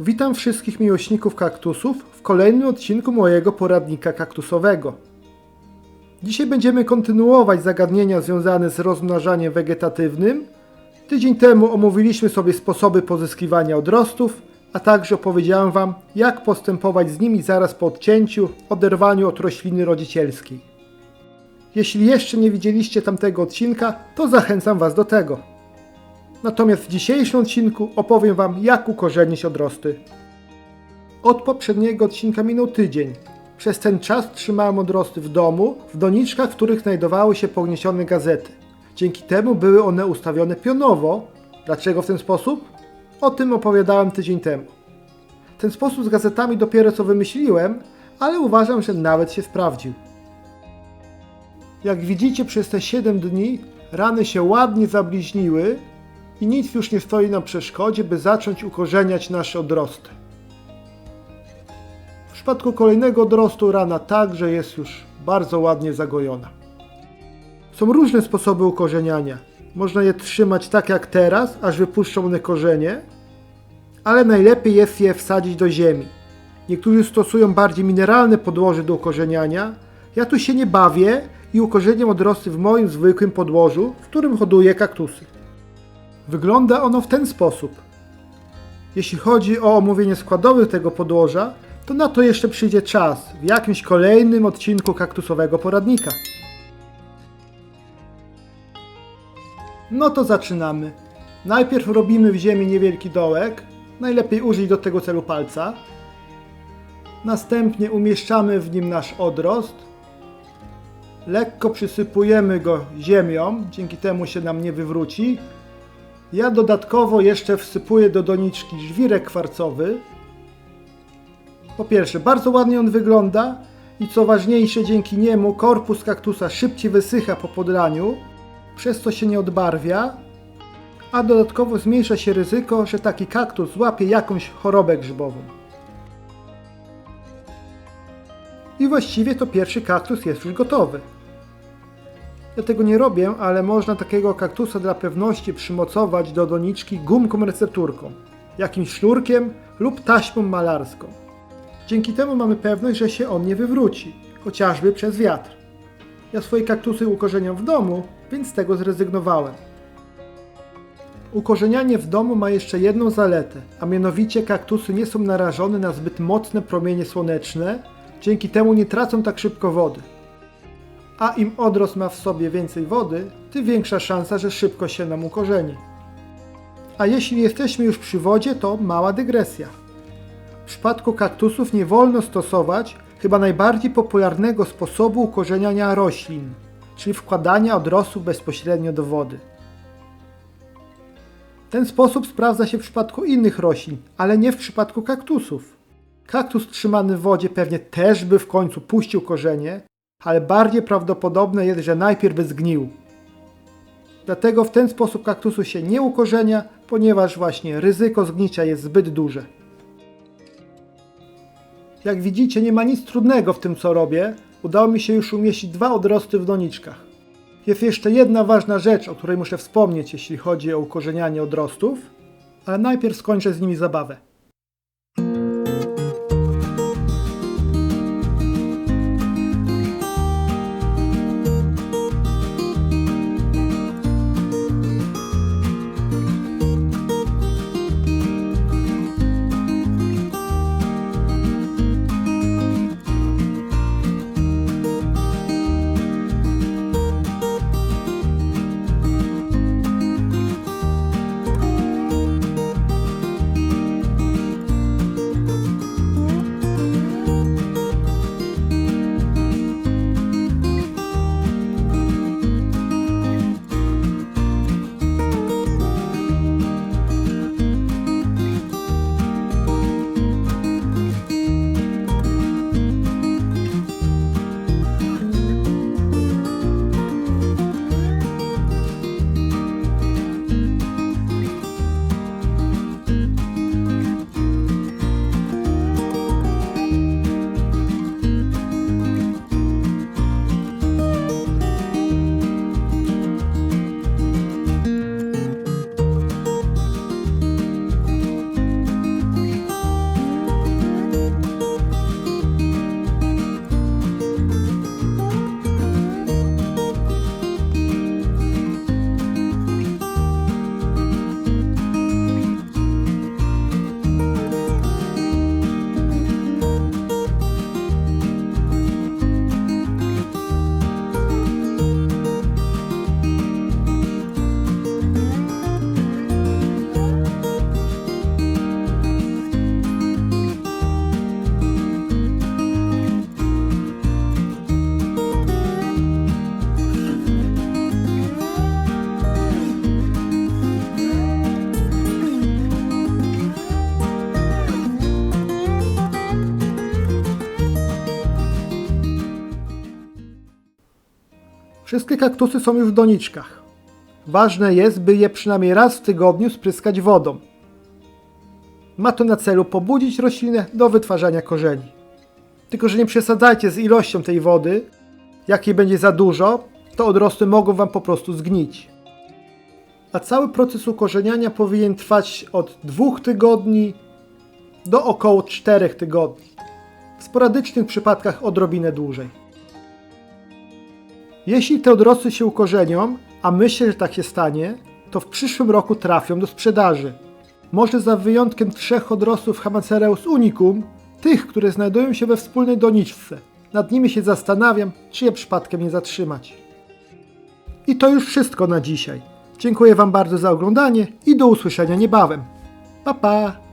Witam wszystkich miłośników kaktusów w kolejnym odcinku mojego poradnika kaktusowego. Dzisiaj będziemy kontynuować zagadnienia związane z rozmnażaniem wegetatywnym. Tydzień temu omówiliśmy sobie sposoby pozyskiwania odrostów, a także opowiedziałem Wam, jak postępować z nimi zaraz po odcięciu, oderwaniu od rośliny rodzicielskiej. Jeśli jeszcze nie widzieliście tamtego odcinka, to zachęcam Was do tego. Natomiast w dzisiejszym odcinku opowiem Wam, jak ukorzenić odrosty. Od poprzedniego odcinka minął tydzień. Przez ten czas trzymałem odrosty w domu, w doniczkach, w których znajdowały się pogniesione gazety. Dzięki temu były one ustawione pionowo. Dlaczego w ten sposób? O tym opowiadałem tydzień temu. Ten sposób z gazetami dopiero co wymyśliłem, ale uważam, że nawet się sprawdził. Jak widzicie, przez te 7 dni rany się ładnie zabliźniły i nic już nie stoi na przeszkodzie, by zacząć ukorzeniać nasze odrosty. W przypadku kolejnego odrostu rana także jest już bardzo ładnie zagojona. Są różne sposoby ukorzeniania. Można je trzymać tak jak teraz, aż wypuszczą one korzenie, ale najlepiej jest je wsadzić do ziemi. Niektórzy stosują bardziej mineralne podłoże do ukorzeniania. Ja tu się nie bawię i ukorzeniam odrosty w moim zwykłym podłożu, w którym hoduję kaktusy. Wygląda ono w ten sposób. Jeśli chodzi o omówienie składowych tego podłoża, to na to jeszcze przyjdzie czas w jakimś kolejnym odcinku kaktusowego poradnika. No to zaczynamy. Najpierw robimy w ziemi niewielki dołek, najlepiej użyć do tego celu palca. Następnie umieszczamy w nim nasz odrost. Lekko przysypujemy go ziemią, dzięki temu się nam nie wywróci. Ja dodatkowo jeszcze wsypuję do doniczki żwirek kwarcowy. Po pierwsze, bardzo ładnie on wygląda i co ważniejsze, dzięki niemu korpus kaktusa szybciej wysycha po podlaniu, przez co się nie odbarwia, a dodatkowo zmniejsza się ryzyko, że taki kaktus złapie jakąś chorobę grzybową. I właściwie to pierwszy kaktus jest już gotowy. Ja tego nie robię, ale można takiego kaktusa dla pewności przymocować do doniczki gumką recepturką, jakimś sznurkiem lub taśmą malarską. Dzięki temu mamy pewność, że się on nie wywróci, chociażby przez wiatr. Ja swoje kaktusy ukorzeniam w domu, więc z tego zrezygnowałem. Ukorzenianie w domu ma jeszcze jedną zaletę, a mianowicie kaktusy nie są narażone na zbyt mocne promienie słoneczne, dzięki temu nie tracą tak szybko wody. A im odrost ma w sobie więcej wody, tym większa szansa, że szybko się nam ukorzeni. A jeśli jesteśmy już przy wodzie, to mała dygresja. W przypadku kaktusów nie wolno stosować chyba najbardziej popularnego sposobu ukorzeniania roślin, czyli wkładania odrostów bezpośrednio do wody. Ten sposób sprawdza się w przypadku innych roślin, ale nie w przypadku kaktusów. Kaktus trzymany w wodzie pewnie też by w końcu puścił korzenie, ale bardziej prawdopodobne jest, że najpierw by zgnił. Dlatego w ten sposób kaktusu się nie ukorzenia, ponieważ właśnie ryzyko zgnicia jest zbyt duże. Jak widzicie, nie ma nic trudnego w tym, co robię. Udało mi się już umieścić dwa odrosty w doniczkach. Jest jeszcze jedna ważna rzecz, o której muszę wspomnieć, jeśli chodzi o ukorzenianie odrostów, ale najpierw skończę z nimi zabawę. Wszystkie kaktusy są już w doniczkach. Ważne jest, by je przynajmniej raz w tygodniu spryskać wodą. Ma to na celu pobudzić roślinę do wytwarzania korzeni. Tylko, że nie przesadzajcie z ilością tej wody. Jak jej będzie za dużo, to odrosty mogą Wam po prostu zgnić. A cały proces ukorzeniania powinien trwać od 2 tygodni do około 4 tygodni. W sporadycznych przypadkach odrobinę dłużej. Jeśli te odrosty się ukorzenią, a myślę, że tak się stanie, to w przyszłym roku trafią do sprzedaży. Może za wyjątkiem trzech odrostów Hamacereus unicum, tych, które znajdują się we wspólnej doniczce. Nad nimi się zastanawiam, czy je przypadkiem nie zatrzymać. I to już wszystko na dzisiaj. Dziękuję Wam bardzo za oglądanie i do usłyszenia niebawem. Pa pa!